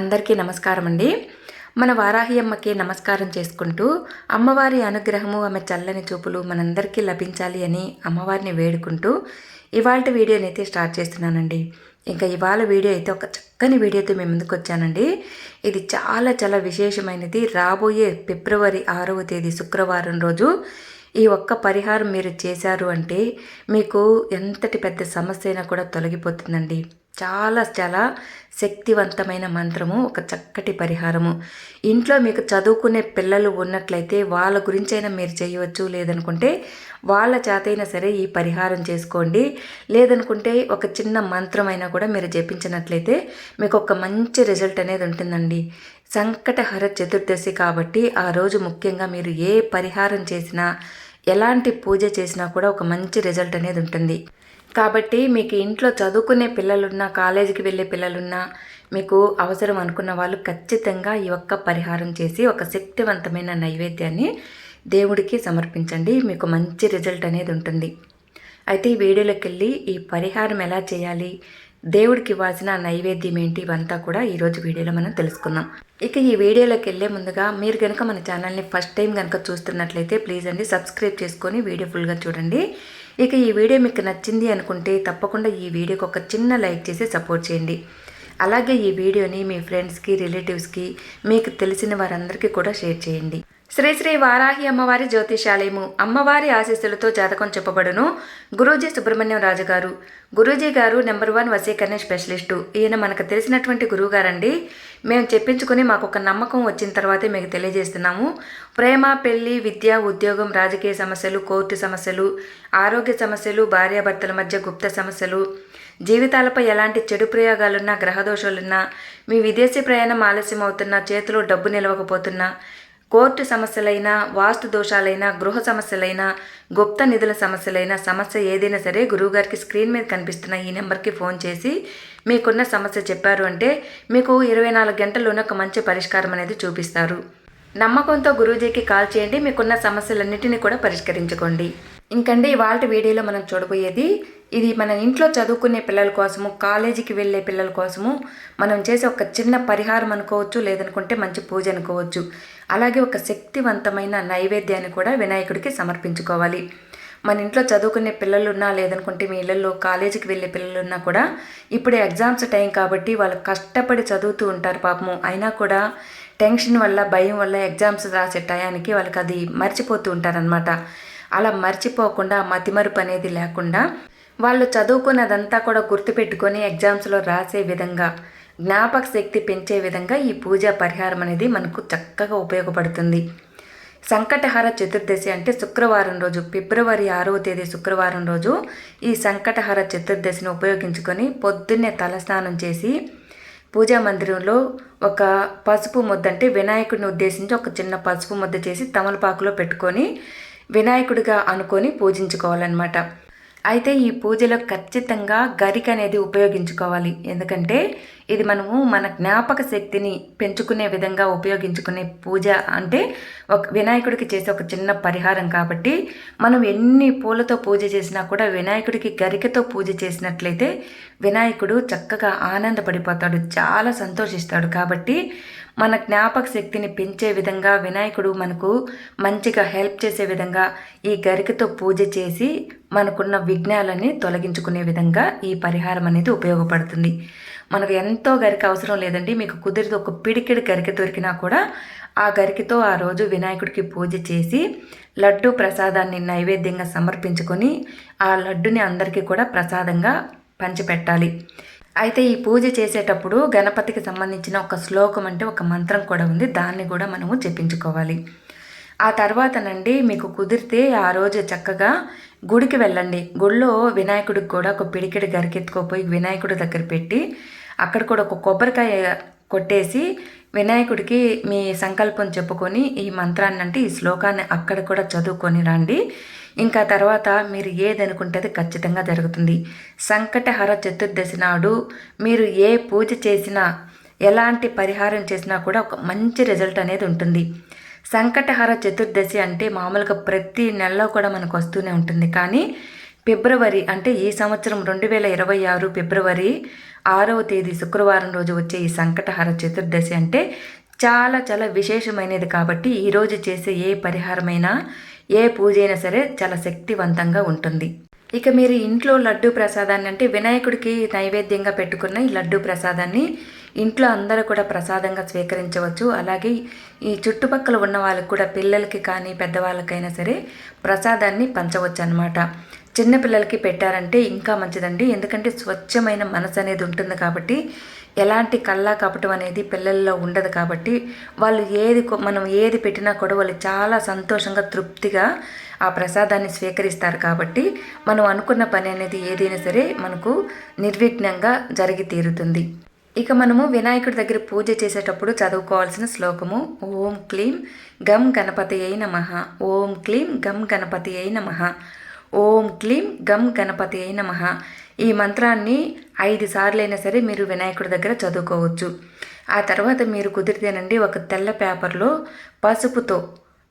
అందరికీ నమస్కారం అండి మన వారాహి అమ్మకి నమస్కారం చేసుకుంటూ అమ్మవారి అనుగ్రహము ఆమె చల్లని చూపులు మనందరికీ లభించాలి అని అమ్మవారిని వేడుకుంటూ ఇవాళ వీడియోని అయితే స్టార్ట్ చేస్తున్నానండి. ఇంకా ఇవాళ వీడియో అయితే ఒక చక్కని వీడియోతో మేము ముందుకు వచ్చానండి. ఇది చాలా చాలా విశేషమైనది. రాబోయే ఫిబ్రవరి ఆరవ తేదీ శుక్రవారం రోజు ఈ ఒక్క పరిహారం మీరు చేశారు అంటే మీకు ఎంతటి పెద్ద సమస్య అయినా కూడా తొలగిపోతుందండి. చాలా చాలా శక్తివంతమైన మంత్రము ఒక చక్కటి పరిహారము. ఇంట్లో మీకు చదువుకునే పిల్లలు ఉన్నట్లయితే వాళ్ళ గురించైనా మీరు చేయవచ్చు. లేదనుకుంటే వాళ్ళ చేతైనా సరే ఈ పరిహారం చేసుకోండి. లేదనుకుంటే ఒక చిన్న మంత్రమైనా కూడా మీరు జపించినట్లయితే మీకు ఒక మంచి రిజల్ట్ అనేది ఉంటుందండి. సంకటహర చతుర్దశి కాబట్టి ఆ రోజు ముఖ్యంగా మీరు ఏ పరిహారం చేసినా ఎలాంటి పూజ చేసినా కూడా ఒక మంచి రిజల్ట్ అనేది ఉంటుంది. కాబట్టి మీకు ఇంట్లో చదువుకునే పిల్లలున్నా కాలేజీకి వెళ్ళే పిల్లలున్నా మీకు అవసరం అనుకున్న వాళ్ళు ఖచ్చితంగా ఈ ఒక్క పరిహారం చేసి ఒక శక్తివంతమైన నైవేద్యాన్ని దేవుడికి సమర్పించండి. మీకు మంచి రిజల్ట్ అనేది ఉంటుంది. అయితే ఈ వీడియోలోకి వెళ్ళి ఈ పరిహారం ఎలా చేయాలి దేవుడికి ఇవ్వాల్సిన నైవేద్యం ఏంటి ఇవంతా కూడా ఈరోజు వీడియోలో మనం తెలుసుకుందాం. ఇక ఈ వీడియోలోకి వెళ్ళే ముందుగా మీరు కనుక మన ఛానల్ని ఫస్ట్ టైం కనుక చూస్తున్నట్లయితే ప్లీజ్ అండి సబ్స్క్రైబ్ చేసుకొని వీడియో ఫుల్గా చూడండి. ఇక ఈ వీడియో మీకు నచ్చింది అనుకుంటే తప్పకుండా ఈ వీడియోకి ఒక చిన్న లైక్ చేసి సపోర్ట్ చేయండి. అలాగే ఈ వీడియోని మీ ఫ్రెండ్స్కి రిలేటివ్స్కి మీకు తెలిసిన వారందరికీ కూడా షేర్ చేయండి. శ్రీ శ్రీ వారాహి అమ్మవారి జ్యోతిషాలయము అమ్మవారి ఆశీస్సులతో జాతకం చెప్పబడును. గురూజీ సుబ్రహ్మణ్యం రాజు గారు గురూజీ గారు నెంబర్ వన్ వసీకరణ స్పెషలిస్టు. ఈయన మనకు తెలిసినటువంటి గురువు గారండి మేము చెప్పించుకుని మాకు ఒక నమ్మకం వచ్చిన తర్వాతే మీకు తెలియజేస్తున్నాము. ప్రేమ పెళ్ళి విద్య ఉద్యోగం రాజకీయ సమస్యలు కోర్టు సమస్యలు ఆరోగ్య సమస్యలు భార్యాభర్తల మధ్య గుప్త సమస్యలు జీవితాలపై ఎలాంటి చెడు ప్రయోగాలున్నా గ్రహదోషాలున్నా మీ విదేశీ ప్రయాణం ఆలస్యం అవుతున్నా చేతిలో డబ్బు నిలవకపోతున్నా కోర్టు సమస్యలైనా వాస్తు దోషాలైనా గృహ సమస్యలైనా గుప్త నిధుల సమస్యలైనా సమస్య ఏదైనా సరే గురువుగారికి స్క్రీన్ మీద కనిపిస్తున్న ఈ నెంబర్కి ఫోన్ చేసి మీకున్న సమస్య చెప్పారు అంటే మీకు ఇరవై నాలుగు గంటల్లోనే ఒక మంచి పరిష్కారం అనేది చూపిస్తారు. నమ్మకంతో గురూజీకి కాల్ చేయండి మీకున్న సమస్యలన్నింటినీ కూడా పరిష్కరించుకోండి. ఇంకండి ఇవాళ వీడియోలో మనం చూడబోయేది ఇది మన ఇంట్లో చదువుకునే పిల్లల కోసము కాలేజీకి వెళ్ళే పిల్లల కోసము మనం చేసే ఒక చిన్న పరిహారం అనుకోవచ్చు లేదనుకుంటే మంచి పూజ అనుకోవచ్చు. అలాగే ఒక శక్తివంతమైన నైవేద్యాన్ని కూడా వినాయకుడికి సమర్పించుకోవాలి. మన ఇంట్లో చదువుకునే పిల్లలున్నా లేదనుకుంటే మీ ఇళ్ళల్లో కాలేజీకి వెళ్ళే పిల్లలున్నా కూడా ఇప్పుడు ఎగ్జామ్స్ టైం కాబట్టి వాళ్ళు కష్టపడి చదువుతూ ఉంటారు పాపము. అయినా కూడా టెన్షన్ వల్ల భయం వల్ల ఎగ్జామ్స్ రాసే టయానికి వాళ్ళకి అది మర్చిపోతూ ఉంటారనమాట అలా మర్చిపోకుండా మతిమరుపు అనేది లేకుండా వాళ్ళు చదువుకున్నదంతా కూడా గుర్తుపెట్టుకొని ఎగ్జామ్స్లో రాసే విధంగా జ్ఞాపక శక్తి పెంచే విధంగా ఈ పూజా పరిహారం అనేది మనకు చక్కగా ఉపయోగపడుతుంది. సంకటహార చతుర్దశి అంటే శుక్రవారం రోజు ఫిబ్రవరి ఆరవ తేదీ శుక్రవారం రోజు ఈ సంకటహార చతుర్దశిని ఉపయోగించుకొని పొద్దున్నే తలస్నానం చేసి పూజా మందిరంలో ఒక పసుపు ముద్ద అంటే వినాయకుడిని ఉద్దేశించి ఒక చిన్న పసుపు ముద్ద చేసి తమలపాకులో పెట్టుకొని వినాయకుడిగా అనుకొని పూజించుకోవాలన్నమాట. అయితే ఈ పూజలో ఖచ్చితంగా గరిక అనేది ఉపయోగించుకోవాలి. ఎందుకంటే ఇది మనము మన జ్ఞాపక శక్తిని పెంచుకునే విధంగా ఉపయోగించుకునే పూజ అంటే ఒక వినాయకుడికి చేసే ఒక చిన్న పరిహారం కాబట్టి మనం ఎన్ని పూలతో పూజ చేసినా కూడా వినాయకుడికి గరికతో పూజ చేసినట్లయితే వినాయకుడు చక్కగా ఆనందపడిపోతాడు చాలా సంతోషిస్తాడు. కాబట్టి మన జ్ఞాపక శక్తిని పెంచే విధంగా వినాయకుడు మనకు మంచిగా హెల్ప్ చేసే విధంగా ఈ గరికతో పూజ చేసి మనకున్న విఘ్నాలని తొలగించుకునే విధంగా ఈ పరిహారం అనేది ఉపయోగపడుతుంది. మనకు ఎంతో గరిక అవసరం లేదండి. మీకు కుదిరితే ఒక పిడికిడి గరిక దొరికినా కూడా ఆ గరికతో ఆ రోజు వినాయకుడికి పూజ చేసి లడ్డు ప్రసాదాన్ని నైవేద్యంగా సమర్పించుకొని ఆ లడ్డుని అందరికీ కూడా ప్రసాదంగా పంచిపెట్టాలి. అయితే ఈ పూజ చేసేటప్పుడు గణపతికి సంబంధించిన ఒక శ్లోకం అంటే ఒక మంత్రం కూడా ఉంది. దాన్ని కూడా మనము జపించుకోవాలి. ఆ తర్వాతనండి మీకు కుదిరితే ఆ రోజు చక్కగా గుడికి వెళ్ళండి. గుడిలో వినాయకుడికి కూడా ఒక పిడికిడి గరికెత్తుకోపోయి వినాయకుడి దగ్గర పెట్టి అక్కడ కూడా ఒక కొబ్బరికాయ కొట్టేసి వినాయకుడికి మీ సంకల్పం చెప్పుకొని ఈ మంత్రాన్ని అంటే ఈ శ్లోకాన్ని అక్కడ కూడా చదువుకొని రండి. ఇంకా తర్వాత మీరు ఏదనుకుంటే అది ఖచ్చితంగా జరుగుతుంది. సంకటహర చతుర్దశి నాడు మీరు ఏ పూజ చేసినా ఎలాంటి పరిహారం చేసినా కూడా ఒక మంచి రిజల్ట్ అనేది ఉంటుంది. సంకటహర చతుర్దశి అంటే మామూలుగా ప్రతి నెలలో కూడా మనకు వస్తూనే ఉంటుంది. కానీ ఫిబ్రవరి అంటే ఈ సంవత్సరం రెండు వేల ఇరవై ఆరు ఫిబ్రవరి ఆరవ తేదీ శుక్రవారం రోజు వచ్చే ఈ సంకటహర చతుర్దశి అంటే చాలా చాలా విశేషమైనది కాబట్టి ఈరోజు చేసే ఏ పరిహారమైనా ఏ పూజ అయినా సరే చాలా శక్తివంతంగా ఉంటుంది. ఇక మీరు ఇంట్లో లడ్డు ప్రసాదాన్ని అంటే వినాయకుడికి నైవేద్యంగా పెట్టుకున్న ఈ లడ్డు ప్రసాదాన్ని ఇంట్లో అందరూ కూడా ప్రసాదంగా స్వీకరించవచ్చు. అలాగే ఈ చుట్టుపక్కల ఉన్న వాళ్ళకి కూడా పిల్లలకి కానీ పెద్దవాళ్ళకైనా సరే ప్రసాదాన్ని పంచవచ్చు అనమాట చిన్నపిల్లలకి పెట్టారంటే ఇంకా మంచిదండి. ఎందుకంటే స్వచ్ఛమైన మనసు అనేది ఉంటుంది కాబట్టి ఎలాంటి కల్లా కపటం అనేది పిల్లల్లో ఉండదు కాబట్టి వాళ్ళు ఏది మనం ఏది పెట్టినా కూడా వాళ్ళు చాలా సంతోషంగా తృప్తిగా ఆ ప్రసాదాన్ని స్వీకరిస్తారు కాబట్టి మనం అనుకున్న పని అనేది ఏదైనా సరే మనకు నిర్విఘ్నంగా జరిగి తీరుతుంది. ఇక మనము వినాయకుడి దగ్గర పూజ చేసేటప్పుడు చదువుకోవాల్సిన శ్లోకము ఓం క్లీం గం గణపతి అయి నమ ఓం క్లీం గం గణపతి అయి నమ ఓం క్లీం గం గణపతి అయి నమ ఈ మంత్రాన్ని ఐదు సార్లైనా సరే మీరు వినాయకుడి దగ్గర చదువుకోవచ్చు. ఆ తర్వాత మీరు కుదిరితేనండి ఒక తెల్ల పేపర్లో పసుపుతో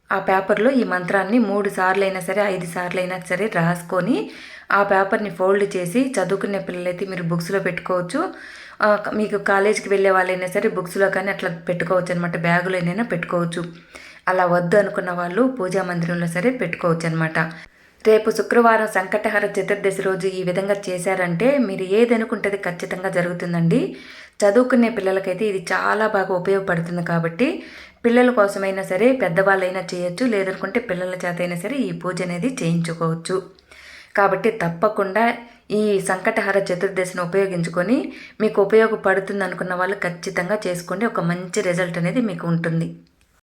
ఆ పేపర్లో ఈ మంత్రాన్ని మూడు సార్లు అయినా సరే ఐదు సార్లు అయినా సరే రాసుకొని ఆ పేపర్ని ఫోల్డ్ చేసి చదువుకునే పిల్లలైతే మీరు బుక్స్లో పెట్టుకోవచ్చు. మీకు కాలేజీకి వెళ్ళే వాళ్ళైనా సరే బుక్స్లో కానీ అట్లా పెట్టుకోవచ్చు అనమాట బ్యాగులోనైనా పెట్టుకోవచ్చు. అలా వద్దు అనుకున్న వాళ్ళు పూజా మందిరంలో సరే పెట్టుకోవచ్చు అనమాట రేపు శుక్రవారం సంకటహర చతుర్దశి రోజు ఈ విధంగా చేశారంటే మీరు ఏదనుకుంటే ఖచ్చితంగా జరుగుతుందండి. చదువుకునే పిల్లలకైతే ఇది చాలా బాగా ఉపయోగపడుతుంది కాబట్టి పిల్లల కోసమైనా సరే పెద్దవాళ్ళైనా చేయొచ్చు లేదనుకుంటే పిల్లల చేత అయినా సరే ఈ పూజ అనేది చేయించుకోవచ్చు. కాబట్టి తప్పకుండా ఈ సంకటహర చతుర్దశిని ఉపయోగించుకొని మీకు ఉపయోగపడుతుంది అనుకున్న వాళ్ళు ఖచ్చితంగా చేసుకోండి. ఒక మంచి రిజల్ట్ అనేది మీకు ఉంటుంది.